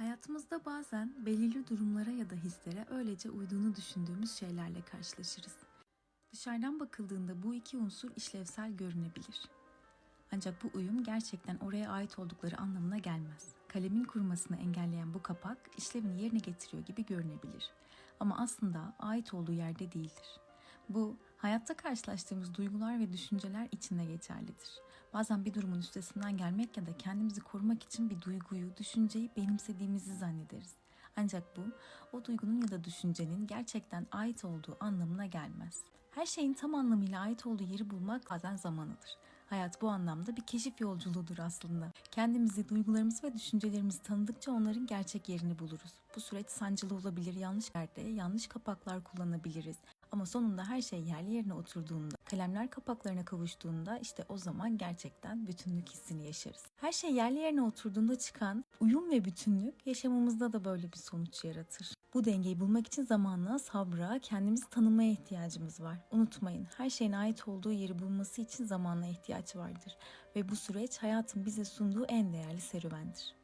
Hayatımızda bazen belirli durumlara ya da hislere öylece uyduğunu düşündüğümüz şeylerle karşılaşırız. Dışarıdan bakıldığında bu iki unsur işlevsel görünebilir. Ancak bu uyum gerçekten oraya ait oldukları anlamına gelmez. Kalemin kurumasını engelleyen bu kapak işlevini yerine getiriyor gibi görünebilir. Ama aslında ait olduğu yerde değildir. Bu, hayatta karşılaştığımız duygular ve düşünceler içinde geçerlidir. Bazen bir durumun üstesinden gelmek ya da kendimizi korumak için bir duyguyu, düşünceyi benimsediğimizi zannederiz. Ancak bu, o duygunun ya da düşüncenin gerçekten ait olduğu anlamına gelmez. Her şeyin tam anlamıyla ait olduğu yeri bulmak bazen zaman alır. Hayat bu anlamda bir keşif yolculuğudur aslında. Kendimizi, duygularımızı ve düşüncelerimizi tanıdıkça onların gerçek yerini buluruz. Bu süreç sancılı olabilir, yanlış yerde, yanlış kapaklar kullanabiliriz. Ama sonunda her şey yerli yerine oturduğunda, kalemler kapaklarına kavuştuğunda işte o zaman gerçekten bütünlük hissini yaşarız. Her şey yerli yerine oturduğunda çıkan uyum ve bütünlük yaşamımızda da böyle bir sonuç yaratır. Bu dengeyi bulmak için zamanla, sabra, kendimizi tanımaya ihtiyacımız var. Unutmayın, her şeyin ait olduğu yeri bulması için zamanla ihtiyaç vardır. Ve bu süreç hayatın bize sunduğu en değerli serüvendir.